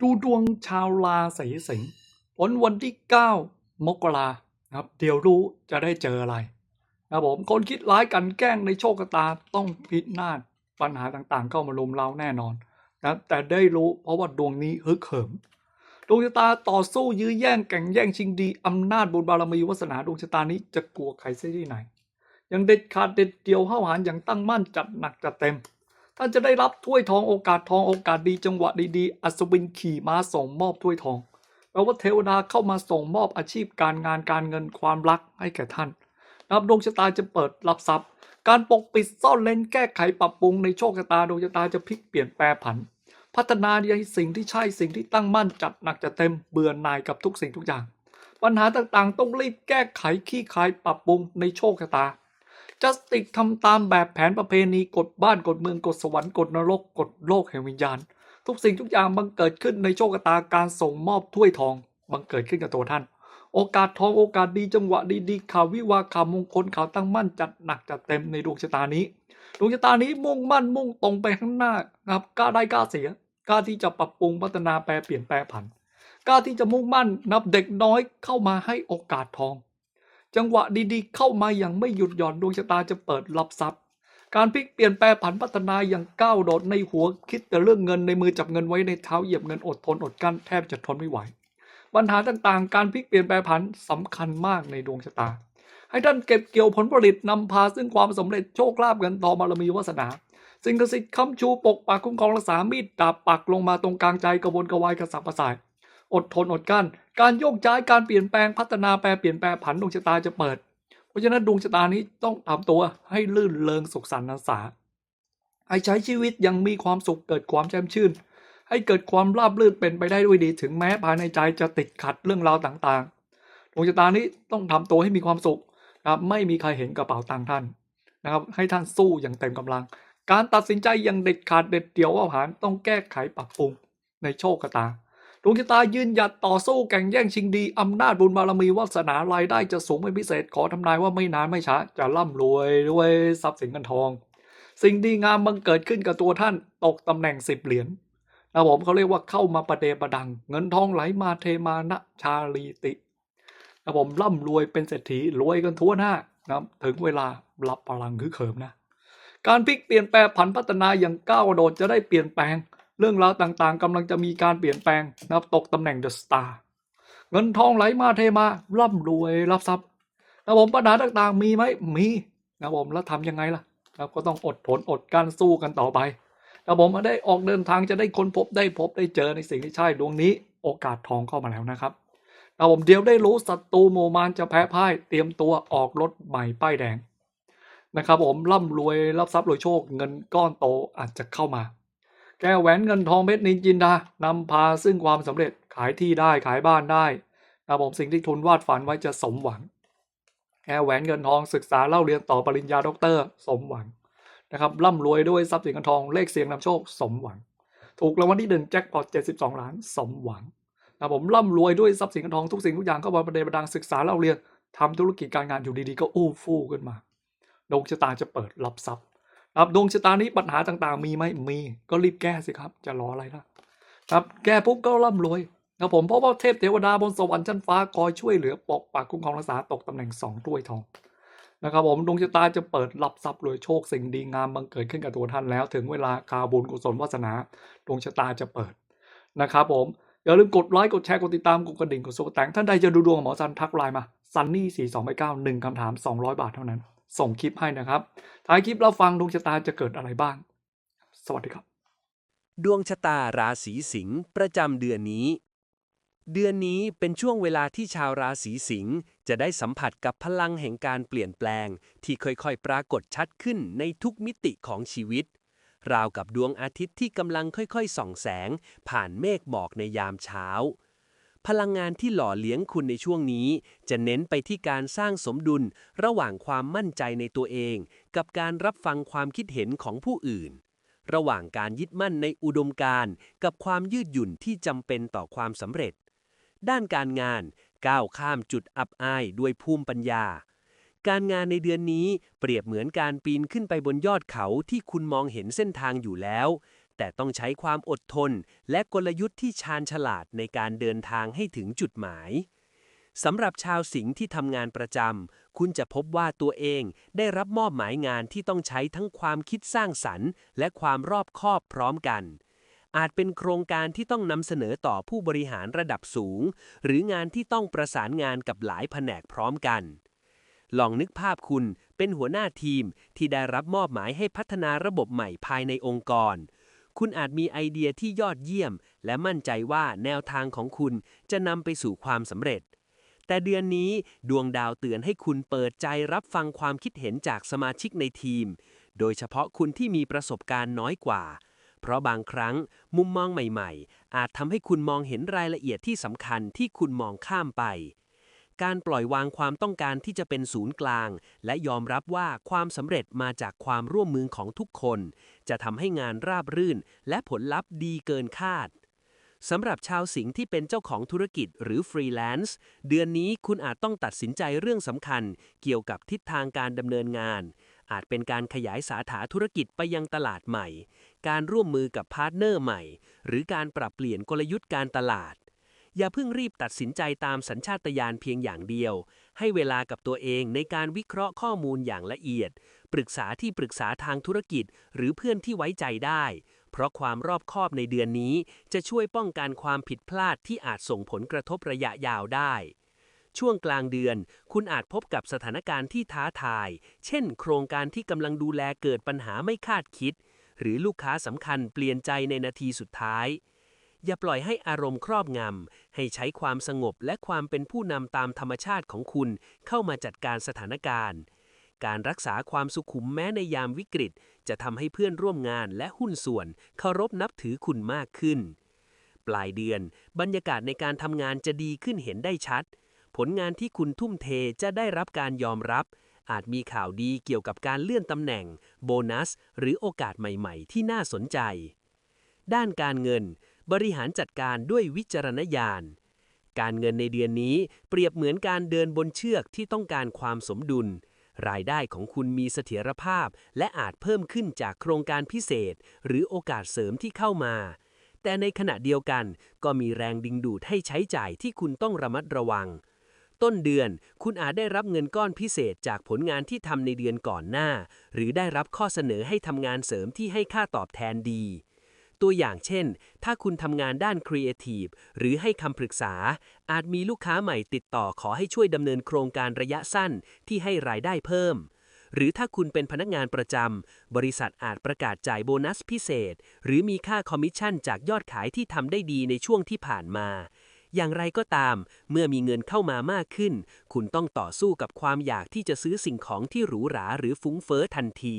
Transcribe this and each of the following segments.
ดูดวงชาวราศีสิงห์ผลวันที่ 9 มกราครับ เดี๋ยวรู้จะได้เจออะไรนะครับผมคนคิดร้ายกันแกล้งในโชคชะตาต้องพินาศปัญหาต่างๆ เข้ามาลุมเราแน่นอนนะแต่ได้รู้เพราะว่าดวงนี้ฮึกเหิมดวงชะตาต่อสู้ยื้อแย่งแข่งแย่งชิงดีอำนาจบุญบารมีวาสนาดวงชะตานี้จะกลัวใครเสียที่ไหน ยังเด็ดขาดเด็ดเดียวห้าวหาญอย่างตั้งมั่นจัดหนักจัดเต็ม ท่านจะได้รับถ้วยทองโอกาสทองโอกาสดีจังหวะดีๆ อัศวินขี่ม้าส่งมอบถ้วยทองแปลว่าเทวดาเข้ามาส่งมอบอาชีพการงานการเงินความรักให้แก่ท่านนับดวงชะตาจะเปิดรับทรัพย์ การปกปิดซ่อนเล้นแก้ไขปรับปรุงในโชคชะตาดวงชะตาจะพลิกเปลี่ยนแปรผัน พัฒนาในสิ่งที่ใช่สิ่งที่ตั้งมั่นจัดหนักจัดเต็มเบื่อหน่ายกับทุกสิ่งทุกอย่าง ปัญหาต่างๆ ต้องรีบแก้ไขขี้คายปรับปรุงในโชคชะตา จัสติกทำตามแบบแผนประเพณีกฎบ้านกฎเมืองกฎสวรรค์กฎนรกกฎโลกแห่งวิญญาณ ทุกสิ่งทุกอย่างบังเกิดขึ้นในโชคชะตาการส่งมอบถ้วยทองบังเกิดขึ้นกับตัวท่าน โอกาสทองโอกาสดีจังหวะดีๆข่าววิวาข่าวมงคลข่าวตั้งมั่นจัดหนักจัดเต็มในดวงชะตานี้ดวงชะตานี้มุ่งมั่นมุ่งตรงไปข้างหน้านะครับกล้าได้กล้าเสียกล้าที่จะปรับปรุงพัฒนาแปรเปลี่ยนแปลผันกล้าที่จะมุ่งมั่นนับเด็กน้อยเข้ามาให้โอกาสทอง จังหวะดีๆ เข้ามาอย่างไม่หยุดหย่อนดวงชะตาจะเปิดรับทรัพย์ การพลิกเปลี่ยนแปลผันพัฒนาอย่างก้าวโดดในหัวคิดแต่เรื่องเงินในมือจับเงินไว้ในเท้าเหยียบเงินอดทนอดกั้นแทบจะทนไม่ไหว ปัญหาต่างๆ การพลิกเปลี่ยนแปลผันสำคัญมากในดวงชะตา ให้ท่านเก็บเกี่ยวผลผลิตนำพาซึ่งความสำเร็จโชคลาภเงินทองบารมีวาสนาสิ่งศักดิ์สิทธิ์คำชูปกปักคุ้มครองรักษามีดดาบปักลงมาตรงกลางใจกระวนกระวายกระสับกระส่าย อดทนอดกั้น การโยกย้ายการเปลี่ยนแปลงพัฒนาแปรเปลี่ยนแปลงผันดวงชะตาจะเปิด เพราะฉะนั้นดวงชะตานี้ต้องทำตัวให้ลื่นเลงสุขสันต์นันษาให้ใช้ชีวิตยังมีความสุขเกิดความแจ่มชื่น ให้เกิดความราบรื่นเป็นไปได้ด้วยดี ถึงแม้ภายในใจจะติดขัดเรื่องราวต่างๆดวงชะตานี้ต้องทำตัวให้มีความสุขนะครับไม่มีใครเห็นกระเป๋าตังค์ท่านนะครับให้ท่านสู้อย่างเต็มกำลัง การตัดสินใจอย่างเด็ดขาดเด็ดเดี่ยวว่าผานต้องแก้ไขปรับปรุงในโชคชะตา ดวงชะตายืนหยัดต่อสู้แข่งแย่งชิงดีอำนาจบุญบารมีวาสนารายได้จะสูงเป็นพิเศษขอทำนายว่าไม่นานไม่ช้าจะร่ำรวยด้วยทรัพย์สินเงินทอง สิ่งดีงามบังเกิดขึ้นกับตัวท่านตกตำแหน่งสิบเหรียญนะผมเขาเรียกว่าเข้ามาประเดประดัง เงินทองไหลมาเทมานะชาลีตินะผมร่ำรวยเป็นเศรษฐีรวยกันทั่วหน้านะถึงเวลารับพลังคือเขิมนะ การพลิกเปลี่ยนแปลงผันพัฒนาอย่างก้าวโดดจะได้เปลี่ยนแปลง เรื่องราวต่างๆกำลังจะมีการเปลี่ยนแปลงนะครับตกตำแหน่งเดอะสตาร์เงินทองไหลมาเทมาร่ำรวยรับทรัพย์นะผมปัญหาต่างๆ มีไหมมีนะผมแล้วทำยังไงล่ะนะก็ต้องอดทนอดกลั้นสู้กันต่อไปนะผมได้ออกเดินทางจะได้ค้นพบได้พบได้เจอในสิ่งที่ใช่ดวงนี้ โอกาสทองเข้ามาแล้วนะครับนะผมเดี๋ยวได้รู้ศัตรูโมมานจะแพ้พ่ายเตรียมตัวออกรถใหม่ป้ายแดงนะครับผมร่ำรวยรับทรัพย์รวยโชคเงินก้อนโตอาจจะเข้ามา แก้วแหวนเงินทองเพชรนินจินดานำพาซึ่งความสำเร็จขายที่ได้ขายบ้านได้นะผมสิ่งที่ทุนวาดฝันไว้จะสมหวัง แก้วแหวนเงินทองศึกษาเล่าเรียนต่อปริญญาด็อกเตอร์สมหวังนะครับร่ำรวยด้วยทรัพย์สินเงินทองเลขเสียงนำโชคสมหวัง ถูกรางวัลที่หนึ่งแจ็คพอต72 ล้านสมหวังนะผมร่ำรวยด้วยทรัพย์สินเงินทองทุกสิ่งทุกอย่างเข้ามาประเดประดังศึกษาเล่าเรียนทำธุรกิจการงานอยู่ดีๆ ก็อู้ฟู่ขึ้นมาดวงชะตาจะเปิดรับทรัพย์ ครับดวงชะตานี้ปัญหาต่างๆ มีไหมมี ก็รีบแก้สิครับ จะรออะไรล่ะ ครับ แก้ปุ๊บก็ร่ำรวยนะผมเพราะว่าเทพเทวดาบนสวรรค์ชั้นฟ้าคอยช่วยเหลือปกปักคุ้มครองรักษาตกตำแหน่งสองถ้วยทองนะครับผมดวงชะตาจะเปิดรับทรัพย์รวยโชคสิ่งดีงามบังเกิดขึ้นกับตัวท่านแล้ว ถึงเวลาคาบุญกุศลวาสนาดวงชะตาจะเปิดนะครับผมอย่าลืมกดไลค์กดแชร์กดติดตามกดกระดิ่งกดโซกแตงท่านใดจะดูดวงหมอซันทักไลน์มาซันนี่สี่สองไปเก้าหนึ่งคำถามสองร้อยบาทเท่านั้น ส่งคลิปให้นะครับ ท้ายคลิปเราฟังดวงชะตาจะเกิดอะไรบ้าง สวัสดีครับ ดวงชะตาราศีสิงห์ประจำเดือนนี้ เดือนนี้เป็นช่วงเวลาที่ชาวราศีสิงห์จะได้สัมผัสกับพลังแห่งการเปลี่ยนแปลง ที่ค่อยๆ ปรากฏชัดขึ้นในทุกมิติของชีวิต ราวกับดวงอาทิตย์ที่กำลังค่อยๆ ส่องแสง ผ่านเมฆหมอกในยามเช้า พลังงานที่หล่อเลี้ยงคุณในช่วงนี้ จะเน้นไปที่การสร้างสมดุลระหว่างความมั่นใจในตัวเอง กับการรับฟังความคิดเห็นของผู้อื่น ระหว่างการยึดมั่นในอุดมการณ์ กับความยืดหยุ่นที่จำเป็นต่อความสำเร็จ ด้านการงานก้าวข้ามจุดอับอายด้วยภูมิปัญญา การงานในเดือนนี้เปรียบเหมือนการปีนขึ้นไปบนยอดเขาที่คุณมองเห็นเส้นทางอยู่แล้ว แต่ต้องใช้ความอดทน และกลยุทธ์ที่ชาญฉลาดในการเดินทางให้ถึงจุดหมายสำหรับชาวสิงห์ที่ทำงานประจำ คุณจะพบว่าตัวเองได้รับมอบหมายงานที่ต้องใช้ทั้งความคิดสร้างสรรค์ และความรอบคอบพร้อมกัน อาจเป็นโครงการที่ต้องนำเสนอต่อผู้บริหารระดับสูง หรืองานที่ต้องประสานงานกับหลายแผนกพร้อมกัน ลองนึกภาพคุณเป็นหัวหน้าทีมที่ได้รับมอบหมายให้พัฒนาระบบใหม่ภายในองค์กร คุณอาจมีไอเดียที่ยอดเยี่ยม และมั่นใจว่าแนวทางของคุณจะนำไปสู่ความสำเร็จ แต่เดือนนี้ดวงดาวเตือนให้คุณเปิดใจรับฟังความคิดเห็นจากสมาชิกในทีม โดยเฉพาะคุณที่มีประสบการณ์น้อยกว่า เพราะบางครั้งมุมมองใหม่ ๆ อาจทำให้คุณมองเห็นรายละเอียดที่สำคัญที่คุณมองข้ามไป การปล่อยวางความต้องการที่จะเป็นศูนย์กลาง และยอมรับว่าความสำเร็จมาจากความร่วมมือของทุกคน จะทำให้งานราบรื่น และผลลัพธ์ดีเกินคาดสำหรับชาวสิงห์ที่เป็นเจ้าของธุรกิจหรือฟรีแลนซ์เดือนนี้คุณอาจต้องตัดสินใจเรื่องสำคัญ เกี่ยวกับทิศทางการดำเนินงาน อาจเป็นการขยายสาขาธุรกิจไปยังตลาดใหม่ การร่วมมือกับพาร์ทเนอร์ใหม่ หรือการปรับเปลี่ยนกลยุทธ์การตลาด อย่าเพิ่งรีบตัดสินใจตามสัญชาตญาณเพียงอย่างเดียว ให้เวลากับตัวเองในการวิเคราะห์ข้อมูลอย่างละเอียด ปรึกษาที่ปรึกษาทางธุรกิจ หรือเพื่อนที่ไว้ใจได้ เพราะความรอบคอบในเดือนนี้ จะช่วยป้องกันความผิดพลาดที่อาจส่งผลกระทบระยะยาวได้ ช่วงกลางเดือน คุณอาจพบกับสถานการณ์ที่ท้าทาย เช่น โครงการที่กำลังดูแลเกิดปัญหาไม่คาดคิด หรือลูกค้าสำคัญเปลี่ยนใจในนาทีสุดท้าย อย่าปล่อยให้อารมณ์ครอบงำ ให้ใช้ความสงบและความเป็นผู้นำตามธรรมชาติของคุณเข้ามาจัดการสถานการณ์ การรักษาความสุขุมแม้ในยามวิกฤต จะทำให้เพื่อนร่วมงานและหุ้นส่วนเคารพนับถือคุณมากขึ้น ปลายเดือน บรรยากาศในการทำงานจะดีขึ้นเห็นได้ชัด ผลงานที่คุณทุ่มเทจะได้รับการยอมรับ อาจมีข่าวดีเกี่ยวกับการเลื่อนตำแหน่ง โบนัส หรือโอกาสใหม่ ๆ ที่น่าสนใจด้านการเงิน บริหารจัดการด้วยวิจารณญาณ การเงินในเดือนนี้เปรียบเหมือนการเดินบนเชือกที่ต้องการความสมดุล รายได้ของคุณมีเสถียรภาพ และอาจเพิ่มขึ้นจากโครงการพิเศษ หรือโอกาสเสริมที่เข้ามา แต่ในขณะเดียวกันก็มีแรงดึงดูดให้ใช้จ่ายที่คุณต้องระมัดระวัง ต้นเดือนคุณอาจได้รับเงินก้อนพิเศษจากผลงานที่ทำในเดือนก่อนหน้า หรือได้รับข้อเสนอให้ทำงานเสริมที่ให้ค่าตอบแทนดี ตัวอย่างเช่น ถ้าคุณทำงานด้านครีเอทีฟหรือให้คำปรึกษา อาจมีลูกค้าใหม่ติดต่อขอให้ช่วยดำเนินโครงการระยะสั้นที่ให้รายได้เพิ่ม หรือถ้าคุณเป็นพนักงานประจำ บริษัทอาจประกาศจ่ายโบนัสพิเศษ หรือมีค่าคอมมิชชั่นจากยอดขายที่ทำได้ดีในช่วงที่ผ่านมา อย่างไรก็ตาม เมื่อมีเงินเข้ามามากขึ้น คุณต้องต่อสู้กับความอยากที่จะซื้อสิ่งของที่หรูหราหรือฟุ้งเฟ้อทันที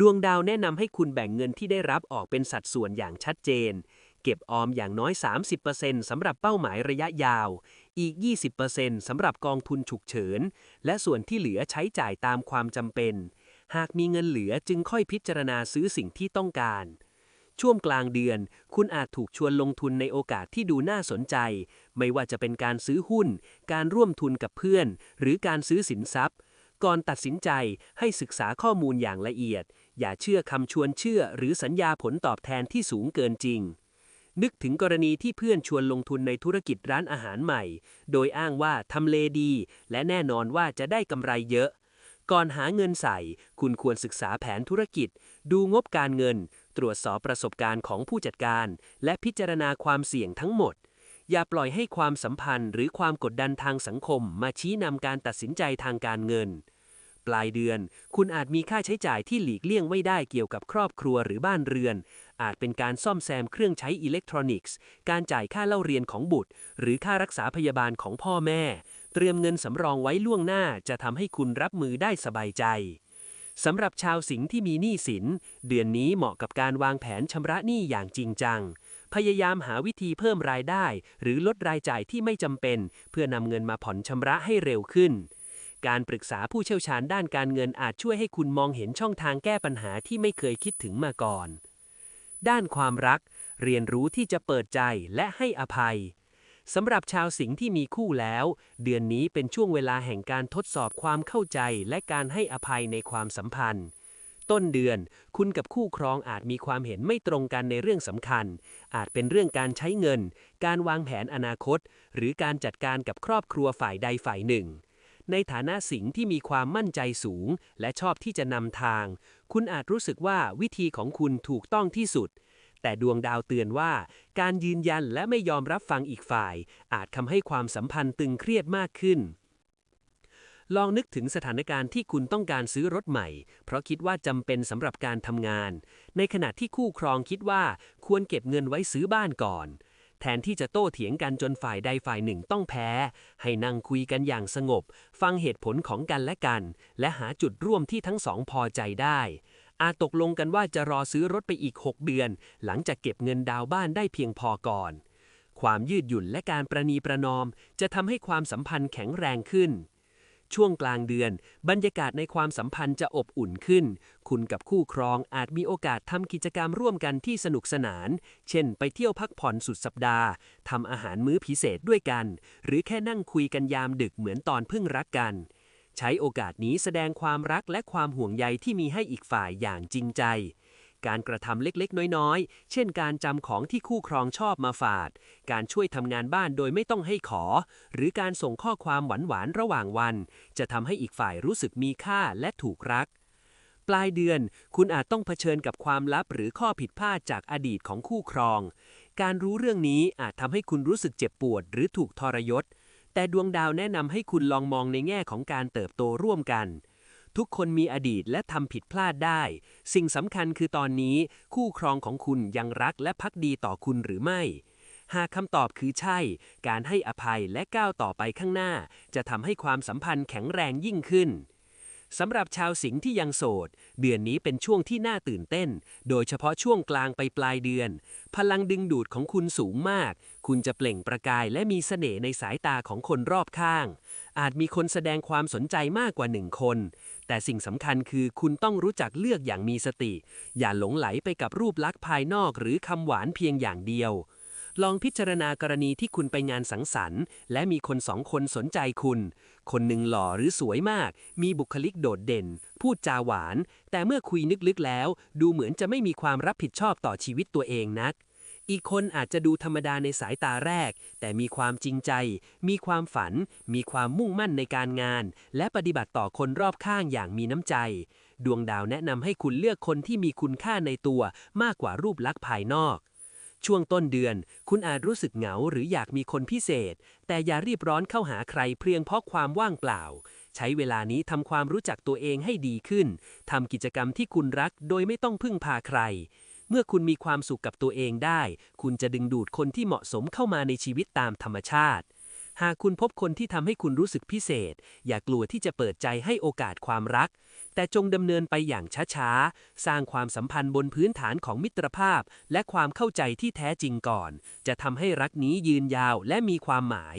ดวงดาวแนะนำให้คุณแบ่งเงินที่ได้รับออกเป็นสัดส่วนอย่างชัดเจน เก็บออมอย่างน้อย 30%สำหรับเป้าหมายระยะยาว อีก 20%สำหรับกองทุนฉุกเฉิน และส่วนที่เหลือใช้จ่ายตามความจำเป็น หากมีเงินเหลือจึงค่อยพิจารณาซื้อสิ่งที่ต้องการ ช่วงกลางเดือน คุณอาจถูกชวนลงทุนในโอกาสที่ดูน่าสนใจ ไม่ว่าจะเป็นการซื้อหุ้น การร่วมทุนกับเพื่อน หรือการซื้อสินทรัพย์ ก่อนตัดสินใจให้ศึกษาข้อมูลอย่างละเอียด อย่าเชื่อคำชวนเชื่อหรือสัญญาผลตอบแทนที่สูงเกินจริง นึกถึงกรณีที่เพื่อนชวนลงทุนในธุรกิจร้านอาหารใหม่ โดยอ้างว่าทำเลดี และแน่นอนว่าจะได้กำไรเยอะ ก่อนหาเงินใส่ คุณควรศึกษาแผนธุรกิจ ดูงบการเงิน ตรวจสอบประสบการณ์ของผู้จัดการ และพิจารณาความเสี่ยงทั้งหมด อย่าปล่อยให้ความสัมพันธ์ หรือความกดดันทางสังคม มาชี้นำการตัดสินใจทางการเงิน ปลายเดือน คุณอาจมีค่าใช้จ่ายที่หลีกเลี่ยงไม่ได้เกี่ยวกับครอบครัวหรือบ้านเรือน อาจเป็นการซ่อมแซมเครื่องใช้อิเล็กทรอนิกส์ การจ่ายค่าเล่าเรียนของบุตร หรือค่ารักษาพยาบาลของพ่อแม่ เตรียมเงินสำรองไว้ล่วงหน้าจะทำให้คุณรับมือได้สบายใจสำหรับชาวสิงห์ที่มีหนี้สิน เดือนนี้เหมาะกับการวางแผนชำระหนี้อย่างจริงจัง พยายามหาวิธีเพิ่มรายได้ หรือลดรายจ่ายที่ไม่จำเป็น เพื่อนำเงินมาผ่อนชำระให้เร็วขึ้น การปรึกษาผู้เชี่ยวชาญด้านการเงินอาจช่วยให้คุณมองเห็นช่องทางแก้ปัญหาที่ไม่เคยคิดถึงมาก่อน ด้านความรัก เรียนรู้ที่จะเปิดใจและให้อภัยสำหรับชาวสิงห์ที่มีคู่แล้ว เดือนนี้เป็นช่วงเวลาแห่งการทดสอบความเข้าใจและการให้อภัยในความสัมพันธ์ ต้นเดือน คุณกับคู่ครองอาจมีความเห็นไม่ตรงกันในเรื่องสำคัญ อาจเป็นเรื่องการใช้เงิน การวางแผนอนาคต หรือการจัดการกับครอบครัวฝ่ายใดฝ่ายหนึ่ง ในฐานะสิงห์ที่มีความมั่นใจสูง และชอบที่จะนำทาง คุณอาจรู้สึกว่าวิธีของคุณถูกต้องที่สุด แต่ดวงดาวเตือนว่า การยืนยันและไม่ยอมรับฟังอีกฝ่าย อาจทำให้ความสัมพันธ์ตึงเครียดมากขึ้นลองนึกถึงสถานการณ์ที่คุณต้องการซื้อรถใหม่ เพราะคิดว่าจำเป็นสำหรับการทำงาน ในขณะที่คู่ครองคิดว่าควรเก็บเงินไว้ซื้อบ้านก่อน แทนที่จะโต้เถียงกันจนฝ่ายใดฝ่ายหนึ่งต้องแพ้ ให้นั่งคุยกันอย่างสงบ ฟังเหตุผลของกันและกัน และหาจุดร่วมที่ทั้งสองพอใจได้ อาจตกลงกันว่าจะรอซื้อรถไปอีก 6 เดือน หลังจากเก็บเงินดาวบ้านได้เพียงพอก่อน ความยืดหยุ่นและการประนีประนอม จะทำให้ความสัมพันธ์แข็งแรงขึ้น ช่วงกลางเดือน บรรยากาศในความสัมพันธ์จะอบอุ่นขึ้น คุณกับคู่ครองอาจมีโอกาสทำกิจกรรมร่วมกันที่สนุกสนาน เช่น ไปเที่ยวพักผ่อนสุดสัปดาห์ทำอาหารมื้อพิเศษด้วยกัน หรือแค่นั่งคุยกันยามดึกเหมือนตอนเพิ่งรักกัน ใช้โอกาสนี้แสดงความรักและความห่วงใยที่มีให้อีกฝ่ายอย่างจริงใจ การกระทำเล็กๆ น้อยๆ เช่นการจำของที่คู่ครองชอบมาฝาก การช่วยทำงานบ้านโดยไม่ต้องให้ขอ หรือการส่งข้อความหวานๆ ระหว่างวัน จะทำให้อีกฝ่ายรู้สึกมีค่าและถูกรัก ปลายเดือน คุณอาจต้องเผชิญกับความลับหรือข้อผิดพลาดจากอดีตของคู่ครอง การรู้เรื่องนี้อาจทำให้คุณรู้สึกเจ็บปวด หรือถูกทรยศ แต่ดวงดาวแนะนำให้คุณลองมองในแง่ของการเติบโตร่วมกัน ทุกคนมีอดีตและทำผิดพลาดได้ สิ่งสำคัญคือตอนนี้ คู่ครองของคุณยังรักและพักดีต่อคุณหรือไม่ หากคำตอบคือใช่ การให้อภัยและก้าวต่อไปข้างหน้า จะทำให้ความสัมพันธ์แข็งแรงยิ่งขึ้นสำหรับชาวสิงห์ที่ยังโสด เดือนนี้เป็นช่วงที่น่าตื่นเต้น โดยเฉพาะช่วงกลางไปปลายเดือน พลังดึงดูดของคุณสูงมาก คุณจะเปล่งประกายและมีเสน่ห์ในสายตาของคนรอบข้าง อาจมีคนแสดงความสนใจมากกว่าหนึ่งคน แต่สิ่งสำคัญคือคุณต้องรู้จักเลือกอย่างมีสติ อย่าหลงไหลไปกับรูปลักษณ์ภายนอกหรือคำหวานเพียงอย่างเดียว ลองพิจารณากรณีที่คุณไปงานสังสรรค์ และมีคนสองคนสนใจคุณ คนหนึ่งหล่อหรือสวยมาก มีบุคลิกโดดเด่น พูดจาหวาน แต่เมื่อคุยลึกๆแล้ว ดูเหมือนจะไม่มีความรับผิดชอบต่อชีวิตตัวเองนัก อีกคนอาจจะดูธรรมดาในสายตาแรก แต่มีความจริงใจ มีความฝัน มีความมุ่งมั่นในการงาน และปฏิบัติต่อคนรอบข้างอย่างมีน้ำใจ ดวงดาวแนะนำให้คุณเลือกคนที่มีคุณค่าในตัวมากกว่ารูปลักษณ์ภายนอก ช่วงต้นเดือน คุณอาจรู้สึกเหงาหรืออยากมีคนพิเศษ แต่อย่ารีบร้อนเข้าหาใครเพียงเพราะความว่างเปล่าใช้เวลานี้ทำความรู้จักตัวเองให้ดีขึ้น ทำกิจกรรมที่คุณรักโดยไม่ต้องพึ่งพาใคร เมื่อคุณมีความสุขกับตัวเองได้ คุณจะดึงดูดคนที่เหมาะสมเข้ามาในชีวิตตามธรรมชาติ หากคุณพบคนที่ทำให้คุณรู้สึกพิเศษ อย่ากลัวที่จะเปิดใจให้โอกาสความรัก แต่จงดำเนินไปอย่างช้าๆ สร้างความสัมพันธ์บนพื้นฐานของมิตรภาพ และความเข้าใจที่แท้จริงก่อน จะทำให้รักนี้ยืนยาวและมีความหมาย